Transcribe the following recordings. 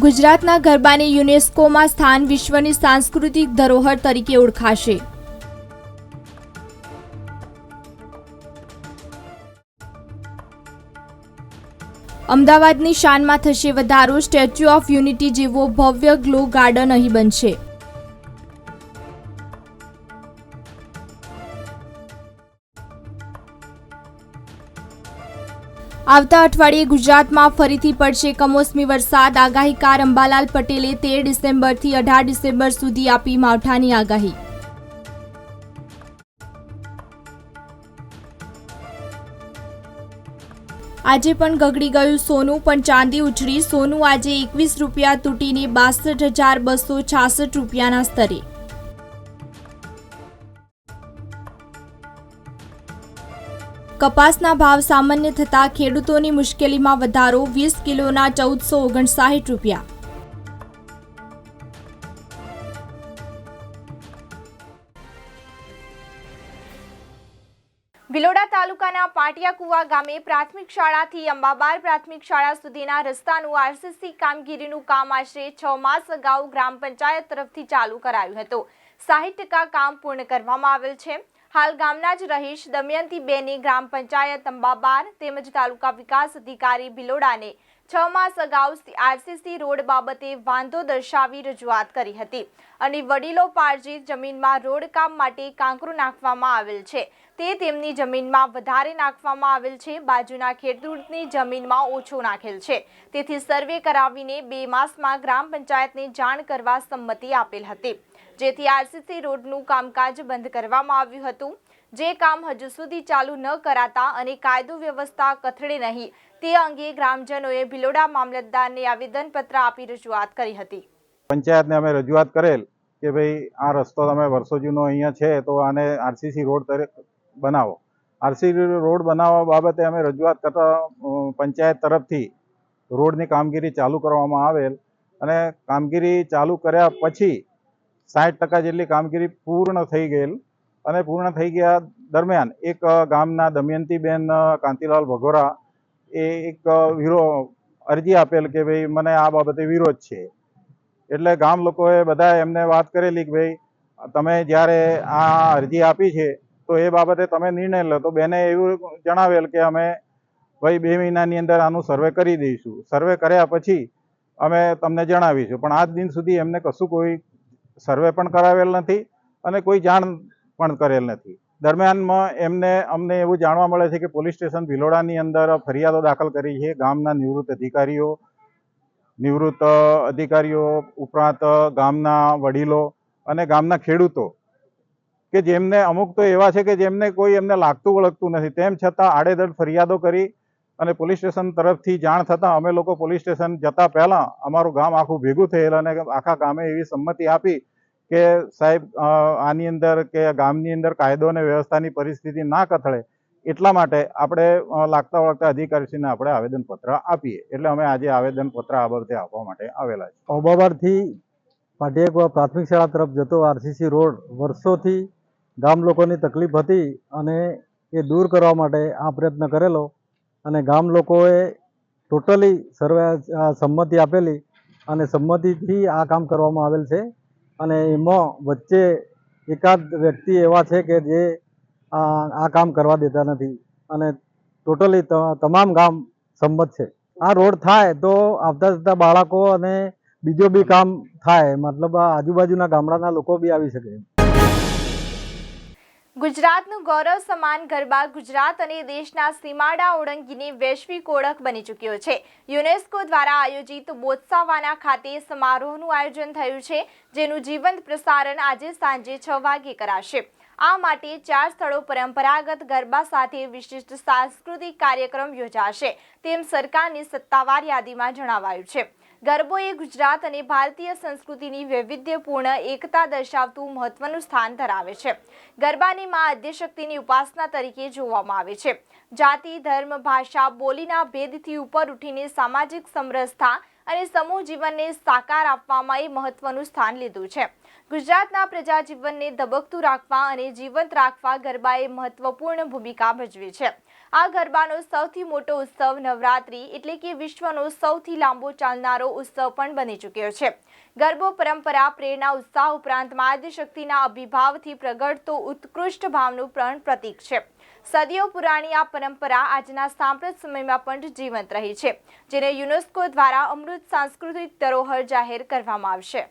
ગુજરાતના ગરબાને યુનેસ્કોમાં સ્થાન વિશ્વની સાંસ્કૃતિક ધરોહર તરીકે ઓળખાશે. અમદાવાદની શાનમાં થશે વધારો, સ્ટેચ્યુ ઓફ યુનિટી જેવો ભવ્ય ગ્લો ગાર્ડન અહીં બનશે. આવતા અઠવાડિયે ગુજરાતમાં ફરીથી પડશે કમોસમી વરસાદ. આગાહીકાર અંબાલાલ પટેલે તેર ડિસેમ્બરથી અઢાર ડિસેમ્બર સુધી આપી માવઠાની આગાહી. આજે પણ ગગડી ગયું સોનું, પણ ચાંદી ઉછળી. સોનું આજે એકવીસ રૂપિયા તૂટીને બાસઠ હજાર બસો છાસઠ રૂપિયાના સ્તરે. કપાસના ભાવ સામાન્ય થતાં ખેડૂતોની મુશ્કેલીમાં વધારો વીસ કિલોના ચૌદસો ઓગણસાઠ રૂપિયા. ભિલોડા તાલુકાના પાટિયાકુવા ગામે પ્રાથમિક શાળાથી અંબાબાર પ્રાથમિક શાળા સુધીના રસ્તાનું આરસીસી કામગીરીનું કામ આશરે છ માસ અગાઉ ગ્રામ પંચાયત તરફથી ચાલુ કરાયું હતું. સાહીઠ કામ પૂર્ણ કરવામાં આવેલ છે. હાલ ગામના જ રહીશ દમયંતી બેની ગ્રામ પંચાયત અંબાબાર તેમજ તાલુકા વિકાસ અધિકારી ભિલોડાને છ માસ અગાઉ આરસીસી રોડ બાબતે વાંધો દર્શાવી રજૂઆત કરી હતી. અને વડીલો પારજી જમીનમાં રોડ કામ માટે કાંકરો નાખવામાં આવેલ છે. તે તેમની જમીનમાં વધારે નાખવામાં આવેલ છે. બાજુના ખેડૂતની જમીનમાં ઓછો નાખેલ છે. તેથી સર્વે કરાવીને બે માસમાં ગ્રામ પંચાયતને જાણ કરવા સંમતિ આપેલ હતી. જેથી આરસીસી રોડનું કામકાજ બંધ કરવામાં આવ્યું હતું. જે કામ હજુ સુધી ચાલુ ન કરાતા અને કાયદો વ્યવસ્થા કથળે નહીં, તે અંગે ગ્રામજનોએ ભિલોડા મામલતદારને આવેદનપત્ર આપી રજૂઆત કરી હતી. પંચાયતને અમે રજૂઆત કરેલ કે ભાઈ આ રસ્તો તમે વર્ષો જૂનો અહીંયા છે, તો આને આરસીસી રોડ બનાવો. આરસી રોડ બનાવવા બાબતે અમે રજૂઆત કરતા પંચાયત તરફથી રોડની કામગીરી ચાલુ કરવામાં આવેલ અને કામગીરી ચાલુ કર્યા પછી સાઠ ટકા જેટલી કામગીરી પૂર્ણ થઈ ગયેલ અને પૂર્ણ થઈ ગયા દરમિયાન એક ગામના દમયંતીબેન કાંતિલાલ ભગોરા એ એક વિરો, અરજી આપેલ કે ભાઈ મને આ બાબતે વિરોધ છે. એટલે ગામ લોકોએ બધા એમને વાત કરેલી કે ભાઈ તમે જ્યારે આ અરજી આપી છે તો એ બાબતે તમે નિર્ણય લો. તો બેને એવું જણાવેલ કે અમે ભાઈ બે મહિનાની અંદર આનું સર્વે કરી દઈશું. સર્વે કર્યા પછી અમે તમને જણાવીશું. પણ આજ દિન સુધી એમને કશું કોઈ સર્વે પણ કરાવેલ નથી અને કોઈ જાણ પણ કરેલ નથી. દરમિયાનમાં એમને, અમને એવું જાણવા મળે છે કે પોલીસ સ્ટેશન ભિલોડાની અંદર ફરિયાદો દાખલ કરી છે. ગામના નિવૃત્ત અધિકારીઓ નિવૃત્ત અધિકારીઓ ઉપરાંત ગામના વડીલો અને ગામના ખેડૂતો કે જેમને અમુક તો એવા છે કે જેમને કોઈ એમને લાગતું વળગતું નથી. તેમ છતાં આડેધડ ફરિયાદો કરી અને પોલીસ સ્ટેશન તરફથી જાણ થતાં અમે લોકો પોલીસ સ્ટેશન જતા પહેલાં અમારું ગામ આખું ભેગું થયેલ અને આખા ગામે એવી સંમતિ આપી કે સાહેબ આની અંદર કે ગામની અંદર કાયદો અને વ્યવસ્થાની પરિસ્થિતિ ના કથળે એટલા માટે આપણે લાગતા વળગતા અધિકારીશ્રીને આપણે આવેદનપત્ર આપીએ. એટલે અમે આજે આવેદનપત્ર આ બાબતે આપવા માટે આવેલા છે ઓબાબારથી પાટિયાકુવા પ્રાથમિક શાળા તરફ જતો આરસીસી રોડ વર્ષોથી ગામ લોકોની તકલીફ હતી અને એ દૂર કરવા માટે આ પ્રયત્ન કરેલો. અને ગામ લોકોએ ટોટલી સર્વે સંમતિ આપેલી અને સંમતિથી આ કામ કરવામાં આવેલ છે. અને એમાં વચ્ચે એકાદ વ્યક્તિ એવા છે કે જે આ કામ કરવા દેતા નથી. અને ટોટલી તમામ ગામ સંમત છે. આ રોડ થાય તો આવતા જતા બાળકો અને બીજો બી કામ થાય. મતલબ આજુબાજુના ગામડાના લોકો બી આવી શકે ગુજરાતનું ગૌરવ સમાન ગરબા ગુજરાત અને દેશના સીમાડા ઓળંગીને વૈશ્વિક ઓળખ બની ચૂક્યો છે. યુનેસ્કો દ્વારા આયોજિત બોત્સાવાના ખાતે સમારોહનું આયોજન થયું છે, જેનું જીવંત પ્રસારણ આજે સાંજે છ વાગે કરાશે. આ માટે ચાર સ્થળો પરંપરાગત ગરબા સાથે વિશિષ્ટ સાંસ્કૃતિક કાર્યક્રમ યોજાશે. તેમ સરકારની સત્તાવાર યાદીમાં જણાવાયું છે. ગરબો એ ગુજરાત અને ભારતીય સંસ્કૃતિની વૈવિધ્યપૂર્ણ એકતા દર્શાવતું મહત્વનું સ્થાન ધરાવે છે. ગરબાની માં આદ્યશક્તિની ઉપાસના તરીકે જોવામાં આવે છે. જાતિ, ધર્મ, ભાષા, બોલીના ભેદથી ઉપર ઉઠીને સામાજિક સમરસતા અને સમૂહ જીવનને સાકાર આપવામાં એ મહત્વનું સ્થાન લીધું છે. ગુજરાતના પ્રજા જીવનને ધબકતું રાખવા અને જીવંત રાખવા ગરબાએ મહત્વપૂર્ણ ભૂમિકા ભજવી છે. આ ગરબાનો સૌથી મોટો ઉત્સવ નવરાત્રી એટલે કે વિશ્વનો સૌથી લાંબો ચાલનારો ઉત્સવ પણ બની ચૂક્યો છે. ગરબો પરંપરા, પ્રેરણા, ઉત્સાહ ઉપરાંત આદ્યશક્તિના અભિભાવથી પ્રગટતો ઉત્કૃષ્ટ ભાવનું પણ પ્રતીક છે. સદીઓ પુરાણી આ પરંપરા આજના સાંપ્રત સમયમાં પણ જીવંત રહી છે, જેને યુનેસ્કો દ્વારા અમૃત સાંસ્કૃતિક ધરોહર જાહેર કરવામાં આવશે.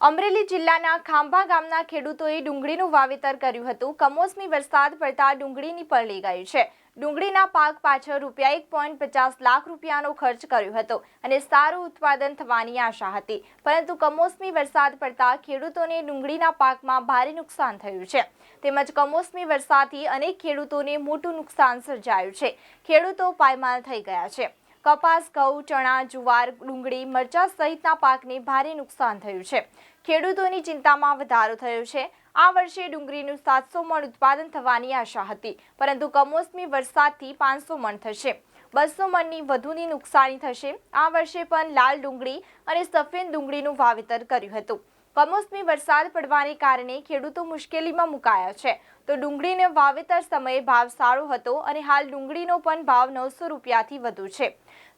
અમરેલી જિલ્લાના ખાંભા ગામના ખેડૂતોએ ડુંગળીનું વાવેતર કર્યું હતું. કમોસમી વરસાદ પડતા ડુંગળીની પલળી ગઈ છે. ડુંગળીના પાક પાછળ રૂપિયા એક પોઈન્ટ પચાસ લાખ રૂપિયાનો ખર્ચ કર્યો હતો અને સારું ઉત્પાદન થવાની આશા હતી. પરંતુ કમોસમી વરસાદ પડતા ખેડૂતોને ડુંગળીના પાકમાં ભારે નુકસાન થયું છે. તેમજ કમોસમી વરસાદથી અનેક ખેડૂતોને મોટું નુકસાન સર્જાયું છે. ખેડૂતો પાયમાલ થઈ ગયા છે. કપાસ, ઘઉં, ચણા, જુવાર, ડુંગળી, મરચા સહિતના પાકને ભારે નુકસાન થયું છે. ખેડૂતોની ચિંતામાં વધારો થયો છે. આ વર્ષે ડુંગળીનું સાતસો મણ ઉત્પાદન થવાની આશા હતી, પરંતુ કમોસમી વરસાદથી પાંચસો મણ થશે. બસો મણની વધુની નુકસાની થશે. આ વર્ષે પણ લાલ ડુંગળી અને સફેદ ડુંગળીનું વાવેતર કર્યું હતું. કમોસમી વરસાદ પડવાને કારણે ખેડૂતો મુશ્કેલીમાં મુકાયા છે. તો ડુંગળીને વાવેતર સમયે ભાવ સારો હતો અને હાલ ડુંગળીનો પણ ભાવ નવસો રૂપિયાથી વધુ છે.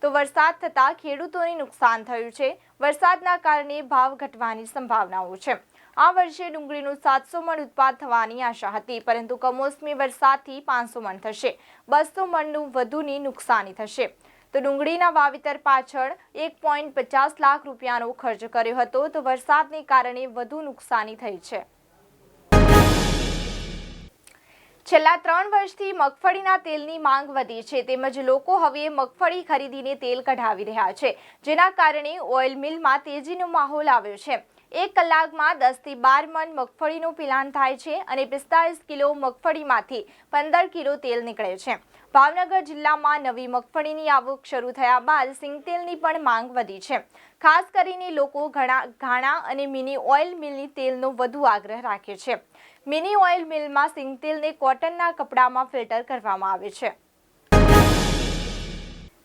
તો વરસાદ થતાં ખેડૂતોને નુકસાન થયું છે. વરસાદના કારણે ભાવ ઘટવાની સંભાવનાઓ છે. આ વર્ષે ડુંગળીનું સાતસો મણ ઉત્પાદ થવાની આશા હતી, પરંતુ કમોસમી વરસાદથી પાંચસો મણ થશે. બસો મણનું વધુની નુકસાની થશે. તો ડુંગળીના વાવેતર પાછળ એક પોઈન્ટ પચાસ લાખ રૂપિયાનો ખર્ચ કર્યો હતો. તો વરસાદને કારણે વધુ નુકસાની થઈ છે. છેલ્લા ત્રણ વર્ષથી મગફળીના તેલની માંગ વધી છે તેમજ લોકો હવે મગફળી ખરીદીને તેલ કઢાવી રહ્યા છે, જેના કારણે ઓઇલ મિલમાં તેજીનો માહોલ આવ્યો છે. એક કલાકમાં દસથી બાર મણ મગફળીનું પિલાન થાય છે અને પિસ્તાળીસ કિલો મગફળીમાંથી પંદર કિલો તેલ નીકળે છે. ભાવનગર જિલ્લામાં નવી મગફળીની આવક શરૂ થયા બાદ સિંગતેલની પણ માંગ વધી છે. ખાસ કરીને લોકો ઘણા ઘાણા અને મિની ઓઇલ મિલની તેલનો વધુ આગ્રહ રાખે છે. મિની ઓઇલ મિલમાં સિંગતેલને કોટનના કપડામાં ફિલ્ટર કરવામાં આવે છે.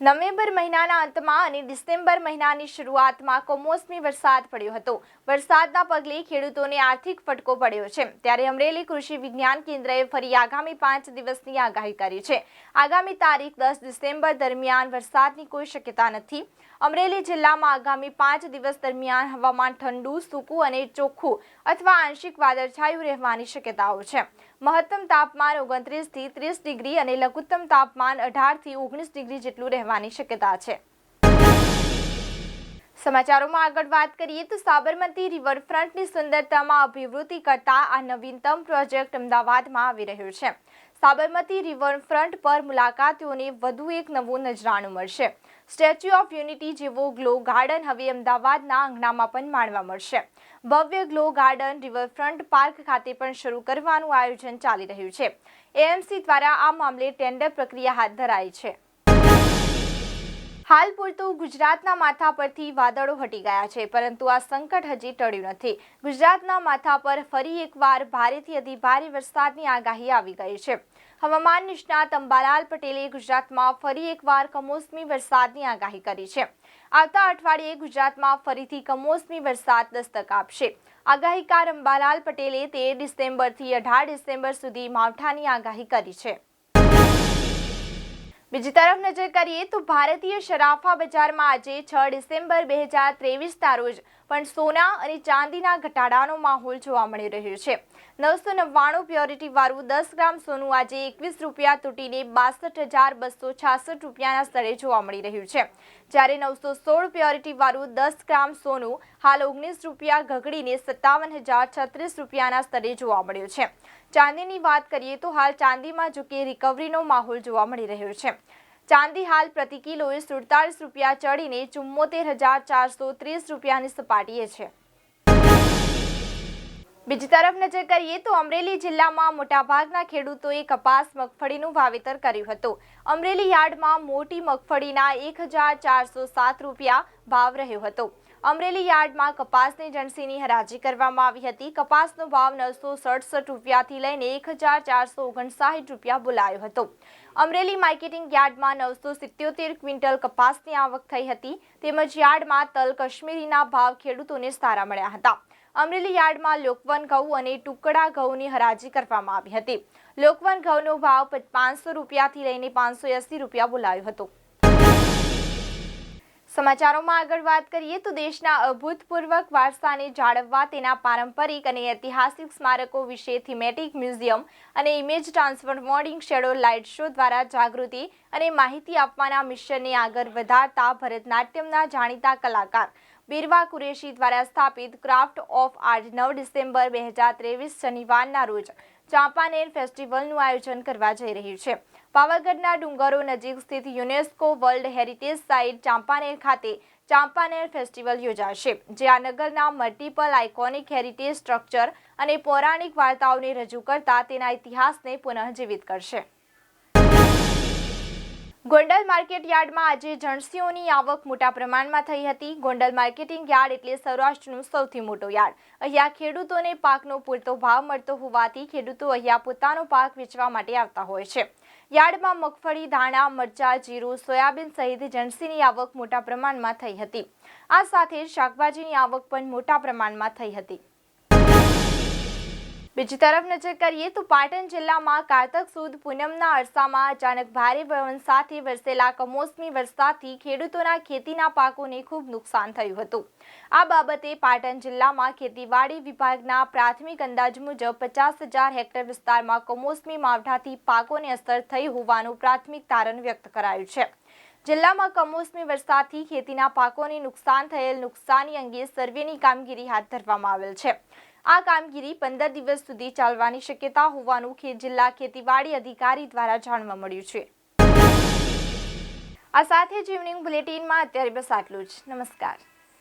નવેમ્બર મહિનાના અંતમાં અને ડિસેમ્બર મહિનાની શરૂઆતમાં કમોસમી વરસાદ પડ્યો હતો. વરસાદના પગલે ખેડૂતોને આર્થિક ફટકો પડ્યો છે. ત્યારે અમરેલી કૃષિ વિજ્ઞાન કેન્દ્રએ ફરી આગામી પાંચ દિવસની આગાહી કરી છે. આગામી તારીખ દસ ડિસેમ્બર દરમિયાન વરસાદની કોઈ શક્યતા નથી. અમરેલી જિલ્લામાં આગામી પાંચ દિવસ દરમિયાન હવામાન ઠંડુ, સૂકું અને ચોખ્ખું અથવા આંશિક વાદળછાયું રહેવાની શક્યતાઓ છે. મહત્તમ તાપમાન ઓગણત્રીસથી ત્રીસ ડિગ્રી અને લઘુત્તમ તાપમાન અઢારથી ઓગણીસ ડિગ્રી જેટલું રહેવાની શક્યતા છે. સમાચારોમાં આગળ વાત કરીએ તો સાબરમતી રિવરફ્રન્ટની સુંદરતામાં અભિવૃદ્ધિ કરતા આ નવીનતમ પ્રોજેક્ટ અમદાવાદમાં આવી રહ્યો છે. સાબરમતી રિવરફ્રન્ટ પર મુલાકાતીઓને વધુ એક નવું નજરાણું મળશે. સ્ટેચ્યુ ઓફ યુનિટી જેવો ગ્લો ગાર્ડન હવે અમદાવાદના આંગણામાં પણ માણવા મળશે. ભવ્ય ગ્લો ગાર્ડન રિવરફ્રન્ટ પાર્ક ખાતે પણ શરૂ કરવાનું આયોજન ચાલી રહ્યું છે. એએમસી દ્વારા આ મામલે ટેન્ડર પ્રક્રિયા હાથ ધરાઈ છે. હાલ પૂરતું ગુજરાતના માથા પરથી વાદળો હટી ગયા છે, પરંતુ આ સંકટ હજી ટળ્યું નથી. ગુજરાતના માથા પર ફરી એકવાર ભારેથી અતિ ભારે વરસાદની આગાહી આવી ગઈ છે. હવામાન નિષ્ણાત અંબાલાલ પટેલે ગુજરાતમાં ફરી એકવાર કમોસમી વરસાદની આગાહી કરી છે. આવતા અઠવાડિયે ગુજરાતમાં ફરીથી કમોસમી વરસાદ દસ્તક આપશે. આગાહીકાર અંબાલાલ પટેલે તેર ડિસેમ્બરથી અઢાર ડિસેમ્બર સુધી માવઠાની આગાહી કરી છે. બીજી તરફ નજર કરીએ તો ભારતીય શરાફા બજારમાં આજે છ ડિસેમ્બર બે હજાર ત્રેવીસના રોજ પણ સોના અને ચાંદીના ઘટાડાનો માહોલ જોવા મળી રહ્યો છે. નવસો નવ્વાણું પ્યોરિટી વાળું દસ ગ્રામ સોનું આજે એકવીસ રૂપિયા તૂટીને બાસઠ હજાર બસો છાસઠ રૂપિયાના સ્તરે જોવા મળી રહ્યું છે. જ્યારે નવસો સોળ પ્યોરિટી વાળું દસ ગ્રામ સોનું હાલ ઓગણીસ રૂપિયા ઘગડીને સત્તાવન હજાર છત્રીસ રૂપિયાના સ્તરે જોવા મળ્યું છે. ચાંદીની વાત કરીએ તો હાલ ચાંદીમાં જોકે રિકવરીનો માહોલ જોવા મળી રહ્યો છે. ચાંદી હાલ પ્રતિ કિલોએ સુડતાલીસ રૂપિયા ચડીને ચુમ્મોતેર હજાર ચારસો ત્રીસ રૂપિયાની સપાટીએ છે. બીજી તરફ નજર કરીએ તો અમરેલી જિલ્લામાં મોટાભાગના ખેડૂતોએ કપાસ મગફળીનું વાવેતર કર્યું હતું. અમરેલી યાર્ડમાં મોટી મગફળીના એક હજાર ચારસો સાત રૂપિયા ભાવ રહ્યો હતો. અમરેલી યાર્ડમાં કપાસની જણસીની હરાજી કરવામાં આવી હતી. કપાસનો ભાવ નવસો સડસઠ રૂપિયાથી લઈને એક હજાર ચારસો ઓગણસાઠ રૂપિયા બોલાયો હતો. અમરેલી માર્કેટિંગ યાર્ડમાં નવસો સિત્યોતેર ક્વિન્ટલ કપાસની આવક થઈ હતી. તેમજ યાર્ડમાં તલ કશ્મીરીના ભાવ ખેડૂતોને સારા મળ્યા હતા. અમરેલી યાર્ડમાં લોકવન ઘઉં અને ટુકડા ઘઉંની હરાજી કરવામાં આવી હતી. લોકવન ઘઉંનો ભાવ પાંચસો રૂપિયાથી લઈને પાંચસો એંસી રૂપિયા બોલાયો હતો. સમાચારોમાં આગળ વાત કરીએ તો દેશના અભૂતપૂર્વક વારસાને જાળવવા તેના પારંપરિક અને ઐતિહાસિક સ્મારકો વિશે થીમેટિક મ્યુઝિયમ અને image transforming shadow light show દ્વારા જાગૃતિ અને માહિતી આપવાના મિશનને આગળ વધારતા ભરતનાટ્યમના જાણીતા કલાકાર બિરવા કુરેશી દ્વારા સ્થાપિત ક્રાફ્ટ ઓફ આર્ટ નવ ડિસેમ્બર બે હજાર ત્રેવીસ શનિવારના રોજ ચાંપાનેર ફેસ્ટિવલનું આયોજન કરવા જઈ રહ્યું છે. પાવાગઢના ડુંગરો નજીક સ્થિત UNESCO world heritage site Champaner ખાતે ચાંપાનેર ફેસ્ટિવલ યોજાશે, જે આ નગરના મલ્ટિપલ આઇકોનિક હેરિટેજ સ્ટ્રક્ચર અને પૌરાણિક વાર્તાઓને રજૂ કરતા તેના ઇતિહાસને પુનઃજીવિત કરશે. ગોંડલ માર્કેટ યાર્ડમાં આજે જણસીઓની આવક મોટા પ્રમાણમાં થઈ હતી. ગોંડલ માર્કેટિંગ યાર્ડ એટલે સૌરાષ્ટ્રનું સૌથી મોટો યાર્ડ. અહીંયા ખેડૂતોને પાકનો પૂરતો ભાવ મળતો હોવાથી ખેડૂતો અહીંયા પોતાનો પાક વેચવા માટે આવતા હોય છે. યાર્ડમાં મગફળી, ધાણા, મરચા, જીરું, સોયાબીન સહિત જણસીની આવક મોટા પ્રમાણમાં થઈ હતી. આ સાથે શાકભાજીની આવક પણ મોટા પ્રમાણમાં થઈ હતી. બીજી તરફ નજર કરીએ તો પાટણ જિલ્લામાં કારતક સુદ પૂનમના અરસામાં અચાનક ભારે પવન સાથે વરસેલા કમોસમી વરસાદથી ખેડૂતોના ખેતીના પાકોને ખૂબ નુકસાન થયું હતું. આ બાબતે પાટણ જિલ્લામાં ખેતીવાડી વિભાગના પ્રાથમિક અંદાજ મુજબ પચાસ હજાર હેક્ટર વિસ્તારમાં કમોસમી માવઠાથી પાકોને અસર થઈ હોવાનું પ્રાથમિક તારણ વ્યક્ત કરાયું છે. જિલ્લામાં કમોસમી વરસાદથી ખેતીના પાકોને નુકસાન થયેલ નુકસાની અંગે સર્વેની કામગીરી હાથ ધરવામાં આવેલ છે. આ કામગીરી પંદર દિવસ સુધી ચાલવાની શક્યતા હોવાનું જિલ્લા ખેતીવાડી અધિકારી દ્વારા જાણવા મળ્યું છે. આ સાથે જ ઇવનિંગ બુલેટિનમાં અત્યારે બસ આટલું જ. નમસ્કાર.